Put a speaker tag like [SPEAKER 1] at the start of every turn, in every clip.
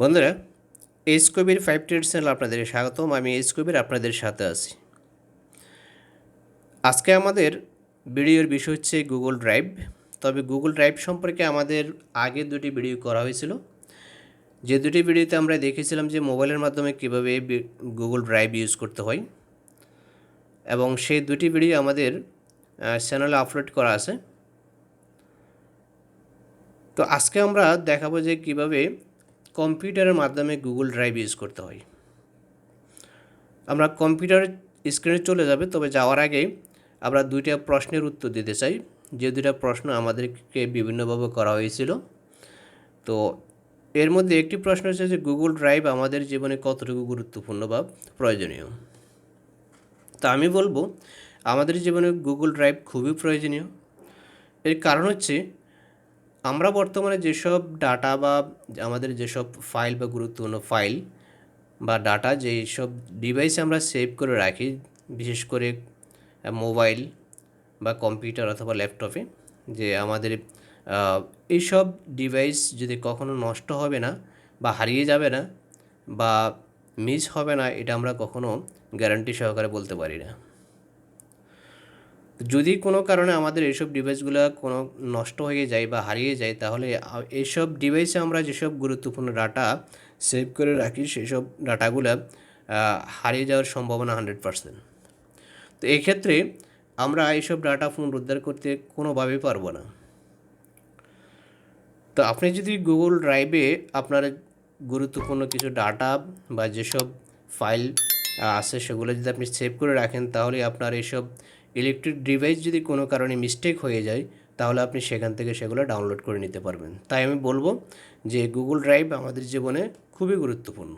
[SPEAKER 1] বন্ধুরা H Kabir five Ted channel আপনাদের স্বাগতম। আমি এইচ কবির আপনাদের সাথে আছি। আজকে আমাদের ভিডিওর বিষয় হচ্ছে গুগল ড্রাইভ তবে গুগল ড্রাইভ সম্পর্কে আমাদের আগে দুটি ভিডিও করা হয়েছিল। যে দুটি ভিডিওতে আমরা দেখেছিলাম যে মোবাইলের মাধ্যমে কীভাবে গুগল ড্রাইভ ইউজ করতে হয়। এবং সেই দুটি ভিডিও আমাদের চ্যানেলে আপলোড করা আছে। তো আজকে আমরা দেখাবো যে কীভাবে কম্পিউটারের মাধ্যমে গুগল ড্রাইভ ইউজ করতে হয়। আমরা কম্পিউটার স্ক্রিনে চলে যাবে, তবে যাওয়ার আগে আমরা দুইটা প্রশ্নের উত্তর দিতে চাই। যে দুইটা প্রশ্ন আমাদেরকে বিভিন্নভাবে করা হয়েছিল। তো এর মধ্যে একটি প্রশ্ন হচ্ছে যে গুগল ড্রাইভ আমাদের জীবনে কতটুকু গুরুত্বপূর্ণ বা প্রয়োজনীয়? তা আমি বলব, আমাদের জীবনে গুগল ড্রাইভ খুবই প্রয়োজনীয়। এর কারণ হচ্ছে আমরা বর্তমানে যেসব ডাটা বা আমাদের যেসব ফাইল বা গুরুত্বপূর্ণ ফাইল বা ডাটা যেই সব ডিভাইসে আমরা সেভ করে রাখি, বিশেষ করে মোবাইল বা কম্পিউটার অথবা ল্যাপটপে যে আমাদের এইসব ডিভাইস যদি কখনো নষ্ট হবে না বা হারিয়ে যাবে না বা মিস হবে না, এটা আমরা কখনো গ্যারান্টি সহকারে বলতে পারি না। যদি কোনো কারণে আমাদের এইসব ডিভাইসগুলো কোনো নষ্ট হয়ে যায় বা হারিয়ে যায়, তাহলে এইসব ডিভাইসে আমরা যেসব গুরুত্বপূর্ণ ডাটা সেভ করে রাখি, সেসব ডাটাগুলো হারিয়ে যাওয়ার সম্ভাবনা হান্ড্রেড পারসেন্ট। তো এক্ষেত্রে আমরা এইসব ডাটা পুনরুদ্ধার করতে কোনোভাবেই পারব না। তো আপনি যদি গুগল ড্রাইভে আপনার গুরুত্বপূর্ণ কিছু ডাটা বা যেসব ফাইল আছে সেগুলো যদি আপনি সেভ করে রাখেন, তাহলে আপনার এইসব ইলেকট্রিক ডিভাইস যদি কোনো কারণে মিস্টেক হয়ে যায়, তাহলে আপনি সেখান থেকে সেগুলো ডাউনলোড করে নিতে পারবেন। তাই আমি বলব যে গুগল ড্রাইভ আমাদের জীবনে খুবই গুরুত্বপূর্ণ।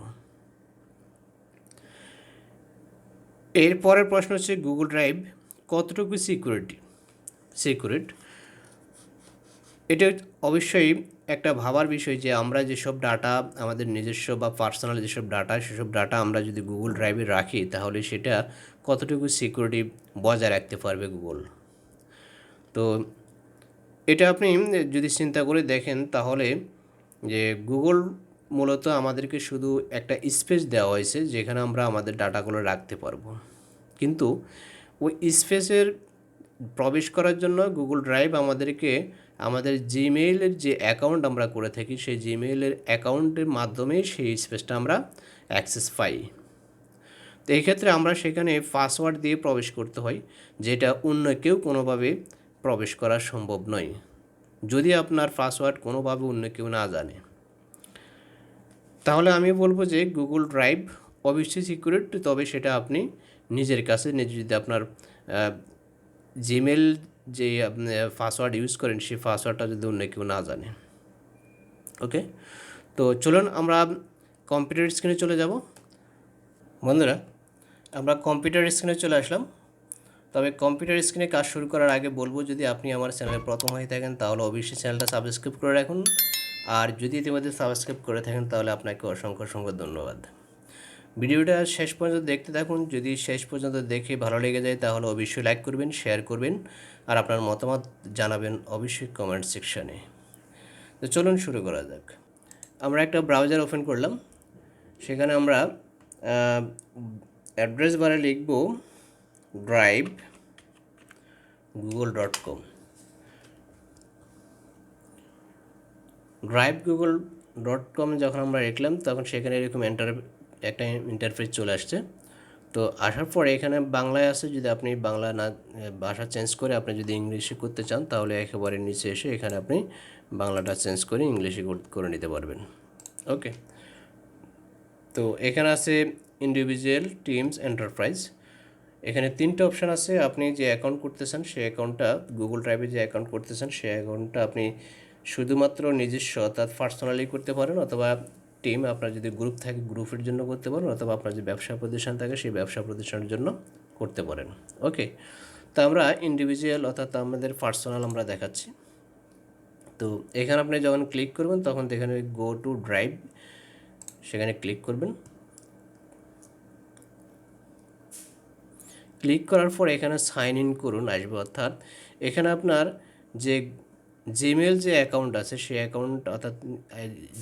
[SPEAKER 1] এর পরের প্রশ্ন হচ্ছে গুগল ড্রাইভ কতটুকু সিকিউরিটি সিকিউরিট এটা অবশ্যই একটা ভাবার বিষয় যে আমরা যেসব ডাটা আমাদের নিজস্ব বা পার্সোনাল যেসব ডাটা সেসব ডাটা আমরা যদি গুগল ড্রাইভে রাখি, তাহলে সেটা কতটুকু সিকিউরিটি বজায় রাখতে পারবে গুগল তো এটা আপনি যদি চিন্তা করে দেখেন তাহলে যে গুগল মূলত আমাদেরকে শুধু একটা স্পেস দেওয়া হয়েছে যেখানে আমরা আমাদের ডাটাগুলো রাখতে পারব। কিন্তু ওই স্পেসের প্রবেশ করার জন্য গুগল ড্রাইভ আমাদেরকে আমাদের জিমেইলের যে অ্যাকাউন্ট আমরা করে থাকি, সেই জিমেইলের অ্যাকাউন্টের মাধ্যমেই সেই স্পেসটা আমরা অ্যাক্সেস পাই। তো এই ক্ষেত্রে আমরা সেখানে পাসওয়ার্ড দিয়ে প্রবেশ করতে হয়, যেটা অন্য কেউ কোনোভাবে প্রবেশ করা সম্ভব নয়, যদি আপনার পাসওয়ার্ড কোনোভাবে অন্য কেউ না জানে। তাহলে আমি বলব যে গুগল ড্রাইভ অবশ্যই সিকিউরিট তবে সেটা আপনি নিজের কাছে, নিজে যদি আপনার জিমেল যে আপনি পাসওয়ার্ড ইউজ করেন, সেই পাসওয়ার্ডটা যদি অন্য কেউ না জানে। ওকে? তো চলুন আমরা কম্পিউটার স্ক্রিনে চলে যাব। বন্ধুরা আমরা কম্পিউটার স্ক্রিনে চলে আসলাম। তবে কম্পিউটার স্ক্রিনে কাজ শুরু করার আগে বলব, যদি আপনি আমার চ্যানেলে প্রথম হয়ে থাকেন, তাহলে অবশ্যই চ্যানেলটা সাবস্ক্রাইব করে রাখুন। আর যদি ইতিমধ্যে সাবস্ক্রাইব করে থাকেন, তাহলে আপনাকে অসংখ্য অসংখ্য ধন্যবাদ। ভিডিওটা শেষ পর্যন্ত দেখতে থাকুন। যদি শেষ পর্যন্ত দেখে ভালো লেগে যায়, তাহলে অবশ্যই লাইক করবেন শেয়ার করবেন, আর আপনার মতামত জানাবেন অবশ্যই কমেন্ট সেকশানে তো চলুন শুরু করা যাক। আমরা একটা ব্রাউজার ওপেন করলাম। সেখানে আমরা অ্যাড্রেস বারে লিখব drive Google dot com drive Google dot com যখন আমরা লিখলাম, তখন সেখানে এরকম এন্টার একটা ইন্টারফেস চলে আসছে। তো আসার পরে এখানে বাংলায় আছে, যদি আপনি বাংলা না, ভাষা চেঞ্জ করে আপনি যদি ইংলিশে করতে চান, তাহলে একেবারে নিচে এসে এখানে আপনি বাংলাটা চেঞ্জ করে ইংলিশে করে নিতে পারবেন। ওকে তো এখানে আছে ইন্ডিভিজুয়াল টিমস এন্টারপ্রাইজ এখানে তিনটে অপশান আছে, আপনি যে অ্যাকাউন্ট করতেছেন সেই অ্যাকাউন্টটা গুগল ড্রাইভে যে অ্যাকাউন্ট করতেছেন সেই অ্যাকাউন্টটা আপনি শুধুমাত্র নিজস্ব, অর্থাৎ পার্সোনালি করতে পারেন, অথবা টিম আপনার যদি গ্রুপ থাকে গ্রুপের জন্য করতে পারেন, অথবা আপনার যে ব্যবসা প্রতিষ্ঠান থাকে সেই ব্যবসা প্রতিষ্ঠানের জন্য করতে পারেন। ওকে তো আমরা ইন্ডিভিজুয়াল অর্থাৎ আমাদের পার্সোনাল আমরা দেখাচ্ছি। তো এখানে আপনি যখন ক্লিক করবেন, তখন এখানে গো টু ড্রাইভ সেখানে ক্লিক করবেন। ক্লিক করার পর এখানে সাইন ইন করুন আসবে, অর্থাৎ এখানে আপনার যে জিমেল যে অ্যাকাউন্ট আছে, সেই অ্যাকাউন্ট অর্থাৎ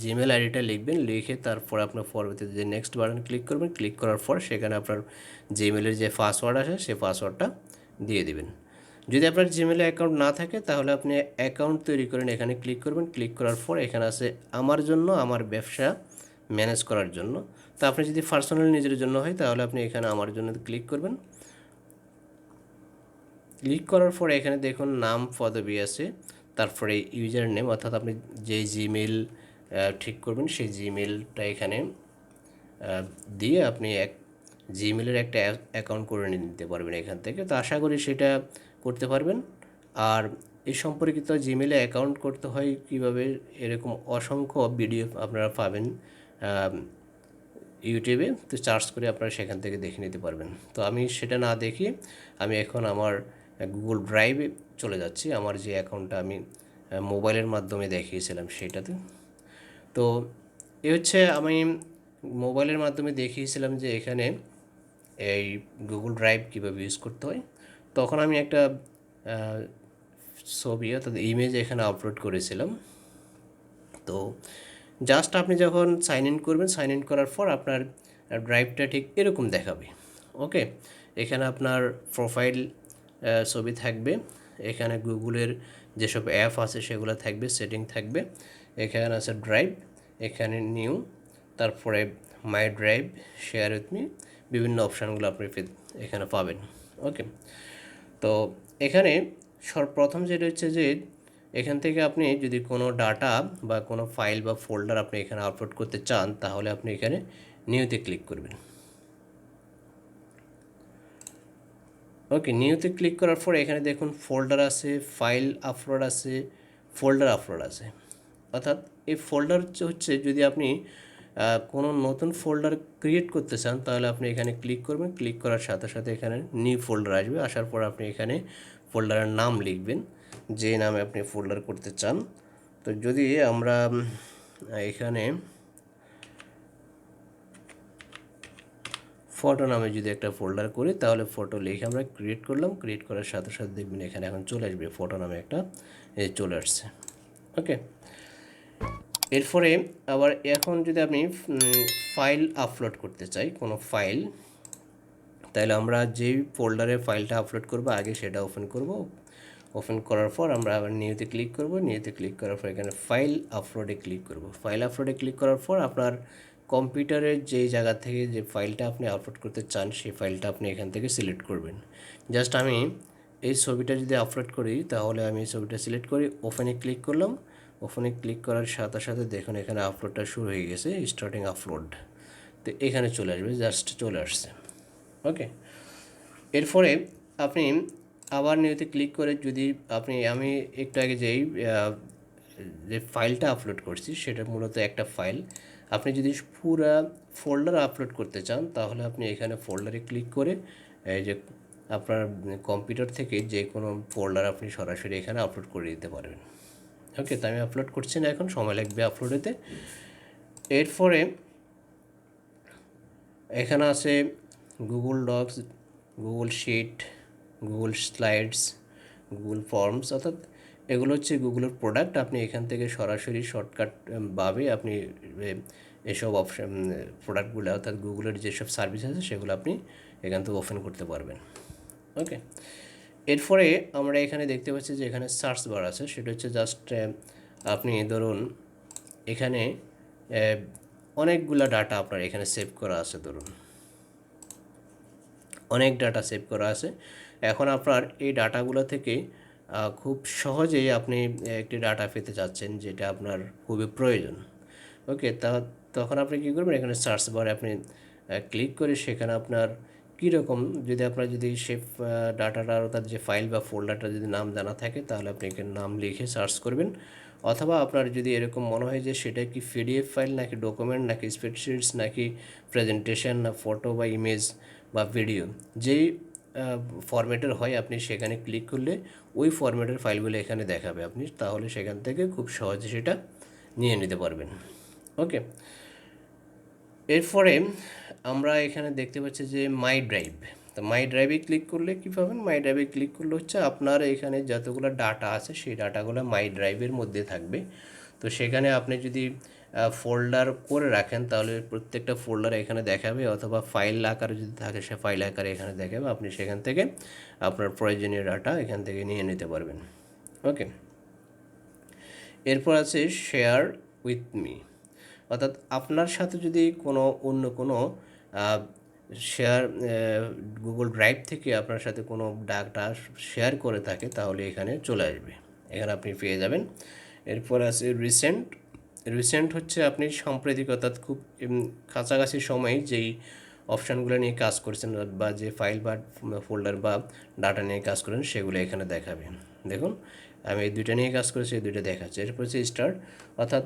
[SPEAKER 1] জিমেল আইডিটা লিখবেন, লিখে তারপর আপনার পরবর্তীতে যে নেক্সট বাটন ক্লিক করবেন ক্লিক করার পর সেখানে আপনার জিমেলের যে পাসওয়ার্ড আছে, সেই পাসওয়ার্ডটা দিয়ে দিবেন। যদি আপনার জিমেলে অ্যাকাউন্ট না থাকে, তাহলে আপনি অ্যাকাউন্ট তৈরি করেন, এখানে ক্লিক করবেন ক্লিক করার পর এখানে আছে আমার জন্য, আমার ব্যবসা ম্যানেজ করার জন্য। তো আপনি যদি পার্সোনাল নিজের জন্য হয়, তাহলে আপনি এখানে আমার জন্য ক্লিক করবেন। ক্লিক করার পরে এখানে দেখুন নাম পদবি আছে তারপরে ইউজার নেম অর্থাৎ আপনি যে জিমেল ঠিক করবেন সেই জিমেলটা এখানে দিয়ে আপনি এক জিমেলের একটা অ্যাকাউন্ট করে নিতে পারবেন এখান থেকে। তো আশা করি সেটা করতে পারবেন। আর এই সম্পর্কিত জিমেলে অ্যাকাউন্ট করতে হয় কীভাবে, এরকম অসংখ্য ভিডিও আপনারা পাবেন ইউটিউবে তো চার্জ করে আপনারা সেখান থেকে দেখে নিতে পারবেন। তো আমি সেটা না দেখে আমি এখন আমার গুগল ড্রাইভে চলে যাচ্ছি। আমার যে অ্যাকাউন্টটা আমি মোবাইলের মাধ্যমে দেখিয়েছিলাম সেটাতে তো এ হচ্ছে আমি মোবাইলের মাধ্যমে দেখিয়েছিলাম যে এখানে এই গুগল ড্রাইভ কীভাবে ইউজ করতে হয়। তখন আমি একটা ছবি অর্থাৎ ইমেজ এখানে আপলোড করেছিলাম। তো জাস্ট আপনি যখন সাইন ইন করবেন সাইন ইন করার পর আপনার ড্রাইভটা ঠিক এরকম দেখাবে। ওকে এখানে আপনার প্রোফাইল ছবি থাকবে। এখানে গুগলের যেসব অ্যাপ আছে সেগুলো থাকবে, সেটিং থাকবে। এখানে আছে ড্রাইভ, এখানে নিউ, তারপরে my drive, share with me, বিভিন্ন অপশানগুলো আপনি এখানে পাবেন। ওকে? তো এখানে সর্বপ্রথম যেটা হচ্ছে যে, এখান থেকে আপনি যদি কোনো ডাটা বা কোনো ফাইল বা ফোল্ডার আপনি এখানে আপলোড করতে চান, তাহলে আপনি এখানে নিউতে ক্লিক করবেন। ওকে নিউতে ক্লিক করার পর এখানে দেখুন ফোল্ডার আছে ফাইল আপলোড আছে ফোল্ডার আপলোড আছে। অর্থাৎ এই ফোল্ডার হচ্ছে যদি আপনি কোনো নতুন ফোল্ডার ক্রিয়েট করতে চান, তাহলে আপনি এখানে ক্লিক করবেন। ক্লিক করার সাথে সাথে এখানে নিউ ফোল্ডার আসবে। আসার পর আপনি এখানে ফোল্ডারের নাম লিখবেন, যে নামে আপনি ফোল্ডার করতে চান। তো যদি আমরা এখানে ফটো নামে যদি একটা ফোল্ডার করি, তাহলে ফটো লিখে আমরা ক্রিয়েট করলাম। ক্রিয়েট করার সাথে সাথে দেখবেন এখানে এখন চলে আসবে ফটো নামে একটা চলে আসছে। ওকে এরপরে আবার এখন যদি আপনি ফাইল আপলোড করতে চাই, কোনো ফাইল তাহলে আমরা যেই ফোল্ডারে ফাইলটা আপলোড করব, আগে সেটা ওপেন করব। ওপেন করার পর আমরা আবার নিউতে ক্লিক করব। নিউতে ক্লিক করার পর এখানে ফাইল আপলোডে ক্লিক করব। ফাইল আপলোডে ক্লিক করার পর আপনার কম্পিউটারের যেই জায়গা থেকে যে ফাইলটা আপনি আপলোড করতে চান, সেই ফাইলটা আপনি এখান থেকে সিলেক্ট করবেন। জাস্ট আমি এই ছবিটা যদি আপলোড করি, তাহলে আমি এই ছবিটা সিলেক্ট করি ওপেনে ক্লিক করলাম। ওপেনে ক্লিক করার সাথে সাথে দেখুন এখানে আপলোডটা শুরু হয়ে গেছে স্টার্টিং আপলোড তো এখানে চলে আসবে জাস্ট চলে আসছে। ওকে এরপরে আপনি আবার নিউতে ক্লিক করে যদি আপনি, আমি একটু আগে যেই যে ফাইলটা আপলোড করছি, সেটা মূলত একটা ফাইল আপনি যদি পুরা ফোল্ডার আপলোড করতে চান, তাহলে আপনি এখানে ফোল্ডারে ক্লিক করে, এই যে আপনার কম্পিউটার থেকে যে কোনো ফোল্ডার আপনি সরাসরি এখানে আপলোড করে দিতে পারবেন। ওকে তো আমি আপলোড করছি না এখন, সময় লাগবে আপলোডেতে এরপরে এখানে আছে Google Docs Google Sheet Google Slides Google Forms অর্থাৎ এগুলো হচ্ছে গুগলের প্রোডাক্ট আপনি এখান থেকে সরাসরি শর্টকাট ভাবে আপনি এসব অপশন প্রোডাক্টগুলো অর্থাৎ গুগলের যেসব সার্ভিস আছে, সেগুলো আপনি এখান থেকে ওপেন করতে পারবেন। ওকে এরপরে আমরা এখানে দেখতে পাচ্ছি যে এখানে সার্চ বার আছে। সেটা হচ্ছে জাস্ট আপনি ধরুন, এখানে অনেকগুলা ডাটা আপনার এখানে সেভ করা আছে, ধরুন। অনেক ডাটা সেভ করা আছে। এখন আপনার এই ডাটাগুলো থেকে খুব সহজেই আপনি একটি ডাটা পেতে চাচ্ছেন, যেটা আপনার খুবই প্রয়োজন। ওকে তা তখন আপনি কী করবেন? এখানে সার্চ বারে আপনি ক্লিক করে সেখানে আপনার কীরকম যদি আপনার যদি সে ডাটাটা অর্থাৎ যে ফাইল বা ফোল্ডারটা যদি নাম জানা থাকে, তাহলে আপনি এখানে নাম লিখে সার্চ করবেন। অথবা আপনার যদি এরকম মনে হয় যে সেটা কি পিডিএফ ফাইল নাকি ডকুমেন্ট নাকি স্প্রেডশিটস নাকি প্রেজেন্টেশন না ফটো বা ইমেজ বা ভিডিও যেই ফরম্যাটের হয়, আপনি সেখানে ক্লিক করলে ওই ফরম্যাটের ফাইলগুলো এখানে দেখাবে আপনি। তাহলে সেখান থেকে খুব সহজে সেটা নিয়ে নিতে পারবেন। ওকে এরপরে আমরা এখানে দেখতে পাচ্ছি যে মাই ড্রাইভ তো মাই ড্রাইভে ক্লিক করলে কী পাবেন? মাই ড্রাইভে ক্লিক করলে হচ্ছে আপনার এখানে যতগুলো ডাটা আছে, সেই ডাটাগুলো মাই ড্রাইভের মধ্যে থাকবে। তো সেখানে আপনি যদি ফোল্ডার করে রাখেন, তাহলে প্রত্যেকটা ফোল্ডার এখানে দেখাবে, অথবা ফাইল আকারে যদি থাকে, সে ফাইল আকারে এখানে দেখাবে। আপনি সেখান থেকে আপনার প্রয়োজনীয় ডাটা এখান থেকে নিয়ে নিতে পারবেন। ওকে এরপর আছে শেয়ার উইথ মি অর্থাৎ আপনার সাথে যদি কোনো অন্য কোনো শেয়ার গুগল ড্রাইভ থেকে আপনার সাথে কোনো ডাটা শেয়ার করে থাকে, তাহলে এখানে চলে আসবে। এখানে আপনি পেয়ে যাবেন। এরপর আছে রিসেন্ট রিসেন্ট হচ্ছে আপনি সাম্প্রতিক, অর্থাৎ খুব কাছাকাছি সময়ে যেই অপশানগুলো নিয়ে কাজ করছেন, বা যে ফাইল বা ফোল্ডার বা ডাটা নিয়ে কাজ করেন, সেগুলো এখানে দেখাবে। দেখুন, আমি এই দুইটা নিয়ে কাজ করেছি, এই দুইটা দেখাচ্ছি। এরপর হচ্ছে স্টার্ট অর্থাৎ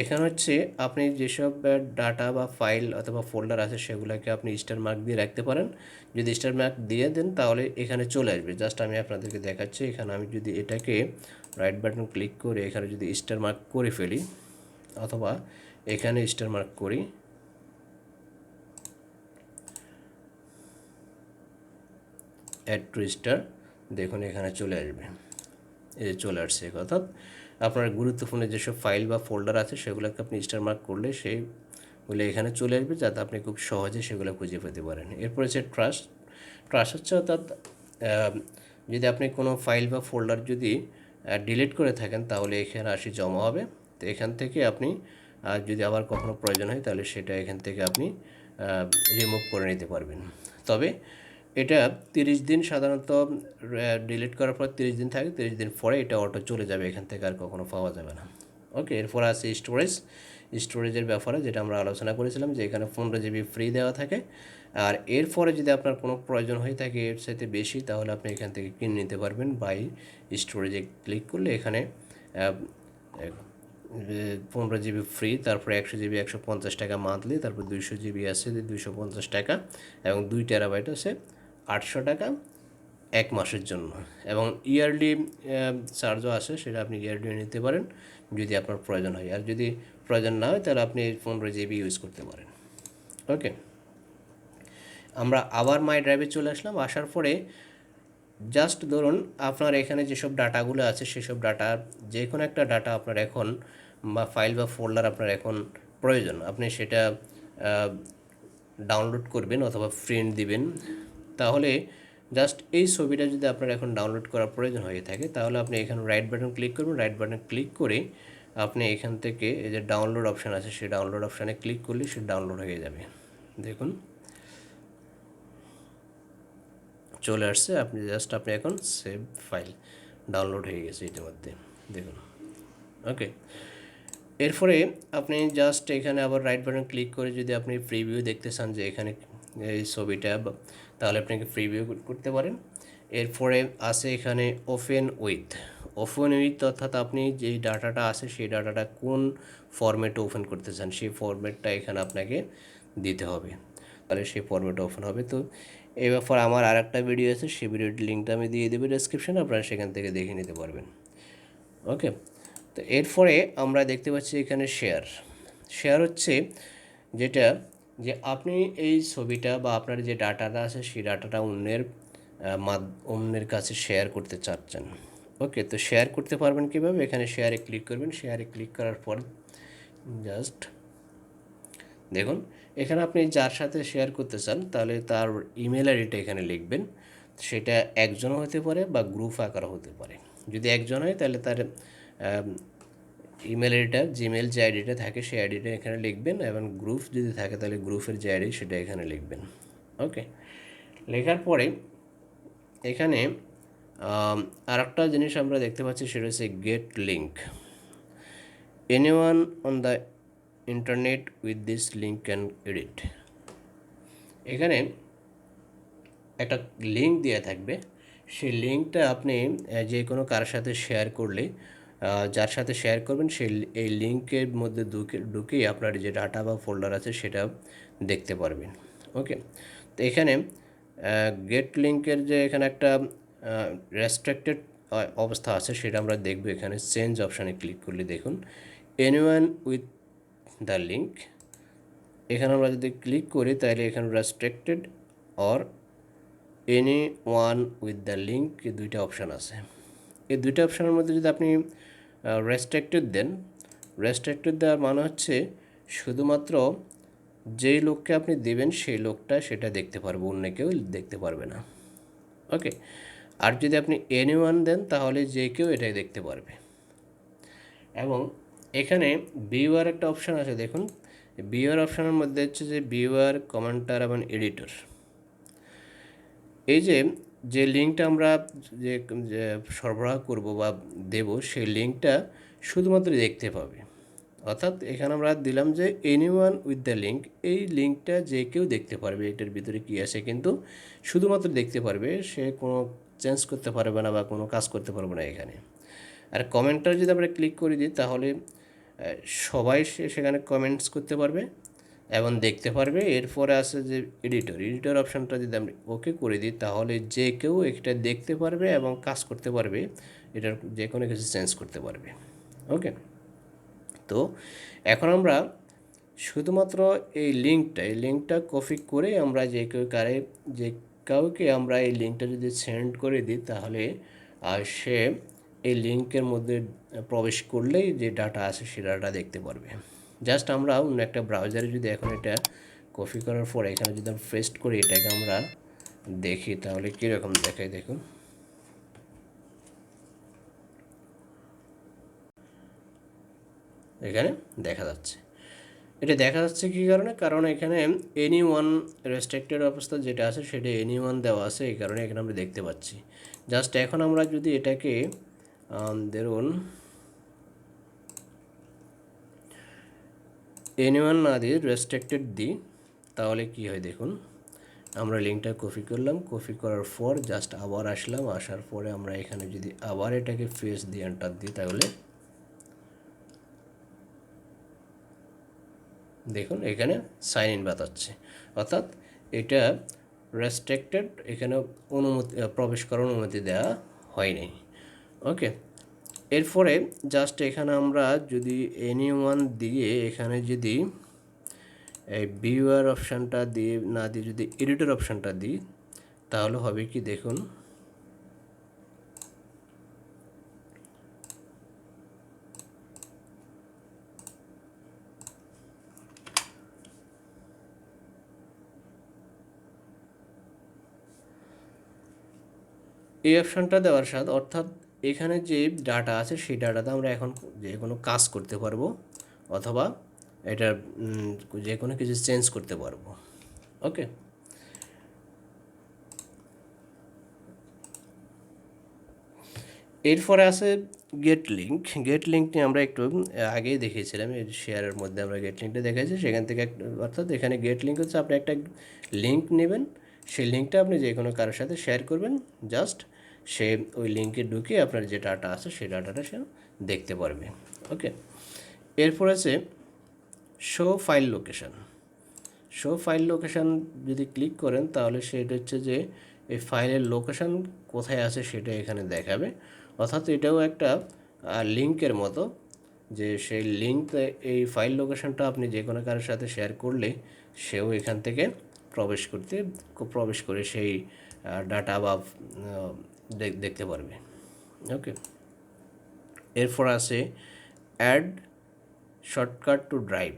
[SPEAKER 1] এখানে হচ্ছে আপনি যেসব ডাটা বা ফাইল অথবা ফোল্ডার আছে সেগুলোকে আপনি স্টার মার্ক দিয়ে রাখতে পারেন। যদি স্টার মার্ক দিয়ে দেন তাহলে এখানে চলে আসবে। জাস্ট আমি আপনাদেরকে দেখাচ্ছি, এখানে আমি যদি এটাকে রাইট বাটন ক্লিক করে এখানে যদি স্টার মার্ক করে ফেলি, অথবা এখানে স্টার মার্ক করি অ্যাড টু স্টার দেখুন এখানে চলে আসবে। এই চলে আসছে, অর্থাৎ আপনার গুরুত্বপূর্ণ যেসব ফাইল বা ফোল্ডার আছে, সেগুলোকে আপনি স্টার মার্ক করলে সেইগুলো এখানে চলে আসবে, যাতে আপনি খুব সহজে সেগুলো খুঁজে পেতে পারেন। এরপর হচ্ছে ট্রাস্ট ট্রাস্ট হচ্ছে অর্থাৎ যদি আপনি কোনো ফাইল বা ফোল্ডার যদি ডিলিট করে থাকেন, তাহলে এখানে আসি জমা হবে। তো এখান থেকে আপনি যদি আবার কখনো প্রয়োজন হয়, তাহলে সেটা এখান থেকে আপনি রিমুভ করে নিতে পারবেন। তবে এটা তিরিশ দিন সাধারণত ডিলিট করার পর তিরিশ দিন থাকে, তিরিশ দিন পরে এটা অটো চলে যাবে, এখান থেকে আর কখনো পাওয়া যাবে না। ওকে এরপর আছে স্টোরেজ স্টোরেজের ব্যাপারে যেটা আমরা আলোচনা করেছিলাম যে এখানে পনেরো জিবি ফ্রি দেওয়া থাকে। আর এরপরে যদি আপনার কোনো প্রয়োজন হয়ে থাকে এর সাথে বেশি, তাহলে আপনি এখান থেকে কিনে নিতে পারবেন বাই স্টোরেজে ক্লিক করলে এখানে পনেরো জিবি ফ্রি তারপরে একশো জিবি একশো পঞ্চাশ টাকা মান্থলি তারপর দুইশো জিবি আছে, দুইশো পঞ্চাশ টাকা, এবং দুই টেরাবাইট আছে। আটশো টাকা এক মাসের জন্য। এবং ইয়ারলি চার্জও আছে, সেটা আপনি ইয়ারলি নিতে পারেন, যদি আপনার প্রয়োজন হয়। আর যদি প্রয়োজন না হয়, তাহলে আপনি পনেরো জিবি ইউজ করতে পারেন। ওকে আমরা আবার মাই ড্রাইভে চলে আসলাম। আসার পরে জাস্ট ধরুন আপনার এখানে যেসব ডাটাগুলো আছে, সেসব ডাটা যে কোনো একটা ডাটা আপনার এখন বা ফাইল বা ফোল্ডার আপনার এখন প্রয়োজন। আপনি সেটা ডাউনলোড করবেন অথবা প্রিন্ট দিবেন। তাহলে জাস্ট এই ছবিটা যদি আপনার এখন ডাউনলোড করার প্রয়োজন হয়ে থাকে, তাহলে আপনি এখানে রাইট বাটন ক্লিক করবেন। রাইট বাটন ক্লিক করে আপনি এখান থেকে এই যে ডাউনলোড অপশান আছে, সেই ডাউনলোড অপশানে ক্লিক করলে সে ডাউনলোড হয়ে যাবে। দেখুন। চলে আসছে, আপনি জাস্ট আপনি এখন সেভ ফাইল ডাউনলোড হয়ে গেছে ইতিমধ্যে। দেখুন। ওকে এরপরে আপনি জাস্ট এখানে আবার রাইট বাটন ক্লিক করে যদি আপনি প্রিভিউ দেখতে চান যে এখানে এই ছবিটা তাহলে আপনাকে ফ্রি ভিউ করতে পারেন। এরপরে আছে এখানে ওপেন উইথ ওপেন উইথ অর্থাৎ আপনি যেই ডাটাটা আছে সেই ডাটাটা কোন ফরম্যাটে ওপেন করতে চান সেই ফরম্যাটটা এখানে আপনাকে দিতে হবে। তাহলে সেই ফরম্যাটে ওপেন হবে। তো এই ব্যাপারে আমার আর একটা ভিডিও আছে, সেই ভিডিওটির লিঙ্কটা আমি দিয়ে দেবো ডেসক্রিপশানে আপনারা সেখান থেকে দেখে নিতে পারবেন। ওকে তো এরপরে আমরা দেখতে পাচ্ছি এখানে শেয়ার শেয়ার হচ্ছে যেটা যে আপনি এই ছবিটা বা আপনার যে ডাটাটা আছে, সেই ডাটাটা অন্যের অন্যের কাছে শেয়ার করতে চাচ্ছেন। ওকে তো শেয়ার করতে পারবেন কীভাবে? এখানে শেয়ারে ক্লিক করবেন। শেয়ারে ক্লিক করার পর জাস্ট দেখুন, এখানে আপনি যার সাথে শেয়ার করতে চান, তাহলে তার ইমেল আইডিটা এখানে লিখবেন। সেটা একজনও হতে পারে বা গ্রুপ আকারও হতে পারে। যদি একজন হয়, তাহলে তার ইমেল আইডিটা জিমেল যে আইডিটা থাকে সেই আইডিটা এখানে লিখবেন এবং গ্রুপ যদি থাকে তাহলে গ্রুপের যে আইডি সেটা এখানে লিখবেন। ওকে লেখার পরে এখানে আর একটা জিনিস আমরা দেখতে পাচ্ছি সেটা হচ্ছে get link anyone on the internet with this link can edit এখানে একটা লিঙ্ক দেওয়া থাকবে। সেই লিঙ্কটা আপনি যে কোনো কারোর সাথে শেয়ার করলে যার সাথে শেয়ার করবেন, সেই এই লিঙ্কের মধ্যে ঢুকে, ঢুকেই আপনার যে ডাটা বা ফোল্ডার আছে, সেটা দেখতে পারবেন। ওকে তো এখানে গেট লিঙ্কের যে এখানে একটা রেস্ট্রিক্টেড অবস্থা আছে, সেটা আমরা দেখব এখানে। চেঞ্জ অপশানে ক্লিক করলে দেখুন। এনিওয়ান উইথ দ্য লিঙ্ক এখানে আমরা যদি ক্লিক করি, তাহলে এখানে restricted or anyone with the link এই দুইটা অপশান আছে। এই দুইটা অপশানের মধ্যে যদি আপনি রেস্ট্রিক্টেড দেন। রেস্ট্রিক্টেড দেওয়ার মানে হচ্ছে শুধুমাত্র যেই লোককে আপনি দেবেন সেই লোকটা সেটা দেখতে পারবে, অন্য কেউ দেখতে পারবে না। ওকে আর যদি আপনি এনি ওয়ান দেন, তাহলে যে কেউ এটাই দেখতে পারবে। এবং এখানে বিওয়ার একটা অপশান আছে, দেখুন। বিওয়ার অপশানের মধ্যে হচ্ছে যে বিওয়ার কমেন্টার এবং এডিটর এই যে যে লিঙ্কটা আমরা যে সরবরাহ করব বা দেব, সেই লিঙ্কটা শুধুমাত্র দেখতে পাবে। অর্থাৎ এখানে আমরা দিলাম যে any one with the link এই লিঙ্কটা যে কেউ দেখতে পারবে, এটার ভিতরে কী আছে কিন্তু শুধুমাত্র দেখতে পারবে, সে কোনো চেঞ্জ করতে পারবে না বা কোনো কাজ করতে পারবে না এখানে। আর কমেন্টটা যদি আমরা ক্লিক করে দিই, তাহলে সবাই সেখানে কমেন্টস করতে পারবে। এবং দেখতে পারবে, এরপরে আছে যে এডিটর এডিটর অপশানটা যদি আমরা ওকে করে দিই, তাহলে যে কেউ এটা দেখতে পারবে এবং কাজ করতে পারবে, এটার যে কোনো কিছু চেঞ্জ করতে পারবে। ওকে তো এখন আমরা শুধুমাত্র এই লিঙ্কটা এই লিঙ্কটা কপি করে আমরা যে কেউ কারে, যে কাউকে আমরা এই লিঙ্কটা যদি সেন্ড করে দিই, তাহলে সে এই লিঙ্কের মধ্যে প্রবেশ করলেই যে ডাটা আছে, সে ডাটা দেখতে পারবে। জাস্ট আমরা অন্য একটা ব্রাউজারে যদি এখন এটা কপি করার পর এখানে যদি আমরা পেস্ট করি, এটাকে আমরা দেখি, তাহলে কীরকম দেখায় দেখুন। এখানে দেখা যাচ্ছে। এটা দেখা যাচ্ছে কী কারণে? কারণ এখানে এনি ওয়ান রেস্ট্রিক্টেড অবস্থা যেটা আছে, সেটা এনি ওয়ান দেওয়া আছে, এই কারণে এখানে আমরা দেখতে পাচ্ছি। জাস্ট এখন আমরা যদি এটাকে ধরুন এনি ওয়ান দিয়ে রেস্ট্রিক্টেড দিই, তাহলে কি হয় দেখুন, আমরা লিঙ্কটা কপি করলাম কপি করার পর জাস্ট আবার আসলাম, আসার পরে আমরা এখানে যদি আবার এটাকে ফেস দিয়ে এন্টার দিই তাহলে, দেখুন এখানে সাইন ইন বাতাচ্ছে। অর্থাৎ এটা রেস্ট্রিক্টেড এখানে অনুমতি, প্রবেশ করার অনুমতি দেওয়া হয়নি। ওকে এরপরে জাস্ট এখানে আমরা যদি এনি ওয়ান দিয়ে এখানে যদি এই ভিউয়ার অপশানটা দিয়ে, না দিয়ে যদি এডিটর অপশানটা দিই, তাহলে হবে কি দেখুন, এই অপশানটা দেওয়ার সাথে অর্থাৎ এখানে যে ডাটা আছে, সেই ডাটাতে আমরা এখন যে কোনো কাজ করতে পারব, অথবা এটা যে কোনো কিছু চেঞ্জ করতে পারব। ওকে এরপরে আছে গেট লিঙ্ক গেট লিঙ্কটি আমরা একটু আগেই দেখিয়েছিলাম, এই শেয়ারের মধ্যে আমরা গেট লিঙ্কটা দেখাইছি। সেখান থেকে অর্থাৎ এখানে গেট লিঙ্ক হচ্ছে, আপনি একটা লিঙ্ক নেবেন। সেই লিঙ্কটা আপনি যে কোনো কারোর সাথে শেয়ার করবেন জাস্ট সে ওই লিঙ্কে ঢুকে আপনার যে ডাটা আছে সেই ডাটাটা সে দেখতে পারবে। ওকে এরপর আছে show file location show file location যদি ক্লিক করেন তাহলে সেটা হচ্ছে যে এই ফাইলের লোকেশান কোথায় আছে সেটা এখানে দেখাবে। অর্থাৎ এটাও একটা লিঙ্কের মতো যে সেই লিঙ্ক এই ফাইল লোকেশানটা আপনি যে কোনো কারোর সাথে শেয়ার করলে সেও এখান থেকে প্রবেশ করতে, প্রবেশ করে সেই ডাটা বা দেখতে পারবে। ওকে এরপর আছে অ্যাড শর্টকাট টু ড্রাইভ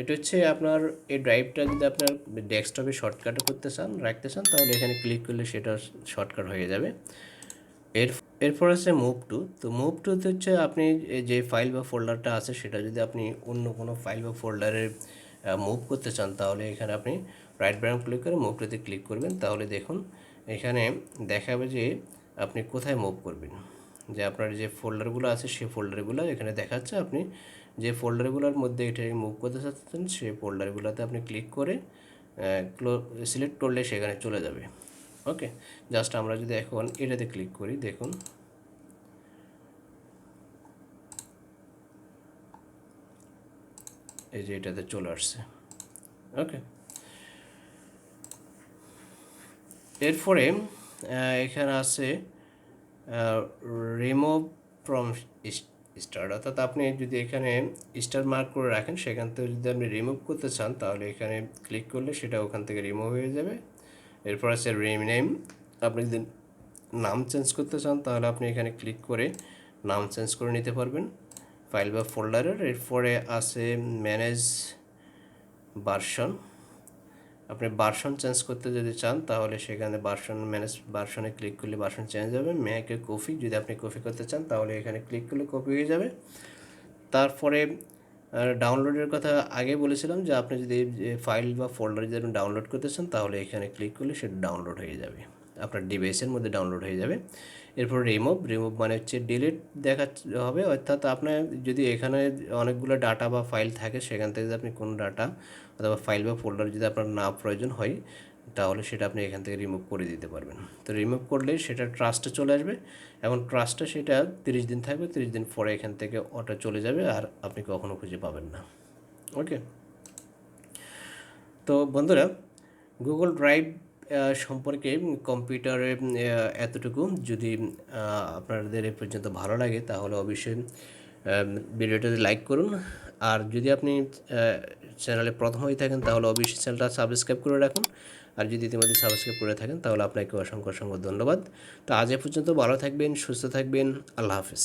[SPEAKER 1] এটা হচ্ছে আপনার, এই ড্রাইভটা যদি আপনার ডেস্কটপে শর্টকাটও করতে চান, রাখতে চান, তাহলে এখানে ক্লিক করলে সেটা শর্টকাট হয়ে যাবে। এর, এরপর আছে মুভ টু তো মুভ টুতে হচ্ছে আপনি যে ফাইল বা ফোল্ডারটা আছে, সেটা যদি আপনি অন্য কোনো ফাইল বা ফোল্ডারে মুভ করতে চান, তাহলে এখানে আপনি রাইট বাটন ক্লিক করে মুভ টুতে ক্লিক করবেন। তাহলে দেখুন এখানে দেখাবে যে আপনি কোথায় মুভ করবেন। যে আপনার যে ফোল্ডারগুলো আছে সেই ফোল্ডারগুলো এখানে দেখাচ্ছে আপনি। যে ফোল্ডারগুলোর মধ্যে এটা মুভ করতে চাচ্ছেন সেই ফোল্ডারগুলোতে আপনি ক্লিক করে সিলেক্ট করলে সেখানে চলে যাবে। ওকে জাস্ট আমরা যদি এখন এটাতে ক্লিক করি, দেখুন। এই যে এটাতে চলে আসছে। ওকে এরপরে এখানে আছে রিমুভ ফ্রম স্টার্ট অর্থাৎ আপনি যদি এখানে স্টার মার্ক করে রাখেন, সেখান থেকে যদি আপনি রিমুভ করতে চান, তাহলে এখানে ক্লিক করলে সেটা ওখান থেকে রিমুভ হয়ে যাবে। এরপর আছে রিনেম আপনি যদি নাম চেঞ্জ করতে চান, তাহলে আপনি এখানে ক্লিক করে নাম চেঞ্জ করে নিতে পারবেন ফাইল বা ফোল্ডারের এরপরে আছে ম্যানেজ ভার্সন আপনি বার্সন চেঞ্জ করতে যদি চান, তাহলে সেখানে বার্সন ম্যানেজ বার্সনে ক্লিক করলে বার্সন চেঞ্জ হবে। ম্যাকে কপি যদি আপনি কপি করতে চান, তাহলে এখানে ক্লিক করলে কপি হয়ে যাবে। তারপরে ডাউনলোডের কথা আগে বলেছিলাম যে আপনি যদি ফাইল বা ফোল্ডার যদি আপনি ডাউনলোড করতে চান, তাহলে এখানে ক্লিক করলে সেটা ডাউনলোড হয়ে যাবে। আপনার ডিভাইসের মধ্যে ডাউনলোড হয়ে যাবে। এরপর রিমুভ রিমুভ মানে হচ্ছে ডিলিট দেখা হবে। অর্থাৎ আপনার যদি এখানে অনেকগুলো ডাটা বা ফাইল থাকে, সেখান থেকে যদি আপনি কোনো ডাটা অথবা ফাইল বা ফোল্ডার যদি আপনার না প্রয়োজন হয়, তাহলে সেটা আপনি এখান থেকে রিমুভ করে দিতে পারবেন। তো রিমুভ করলে সেটা ট্রাস্টে চলে আসবে এবং ট্রাস্টে সেটা তিরিশ দিন থাকবে, তিরিশ দিন পরে এখান থেকে ওটা চলে যাবে আর আপনি কখনো খুঁজে পাবেন না। ওকে তো বন্ধুরা গুগল ড্রাইভ সম্পর্কে কম্পিউটারে এতটুকু। যদি আপনাদের এ পর্যন্ত ভালো লাগে, তাহলে অবশ্যই ভিডিওটাতে লাইক করুন। আর যদি আপনি চ্যানেলে প্রথম হয়ে থাকেন, তাহলে অবশ্যই চ্যানেলটা সাবস্ক্রাইব করে রাখুন। আর যদি ইতিমধ্যে সাবস্ক্রাইব করে থাকেন, তাহলে আপনাকে অসংখ্য অসংখ্য ধন্যবাদ। তো আজ এ পর্যন্ত ভালো থাকবেন, সুস্থ থাকবেন, আল্লাহ হাফিজ।